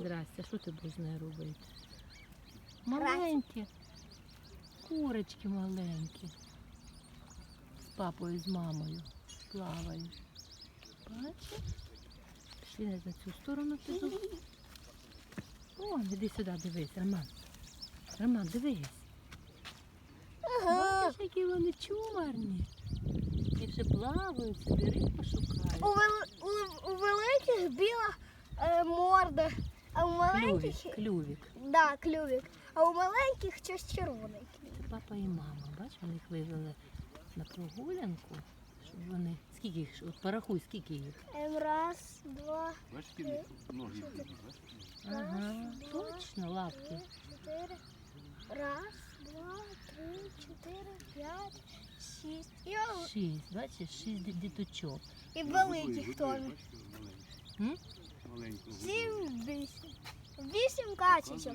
Здрасте, що ти будеш з нею робити? Маленькі. Курочки маленькі. З папою, з мамою плавають. Бачиш? Пішли на цю сторону піду. О, іди сюди, дивись, Роман. Роман, дивись. Бачиш, які вони чорні. І вже плавають, собі рибу У, шукають. у, у великих біла е, морда, у маленьких Клювік, клювік. да, клювик, а у маленьких щось червоне. Це папа і мама, бач, вони їх вивели на прогулянку, щоб вони. Скільки їх? От порахуй, скільки їх. Ем, раз, два, Бачиш, які ноги йдуть, бачиш? Ага, Раз, два, точно, лапки. три, чотири. Раз, два, три, чотири, п'ять, шість. І, о- Шість, бачиш, шість ді- діточок. і великих годує, теж. М? Маленьку. Сім, вісім. Вісім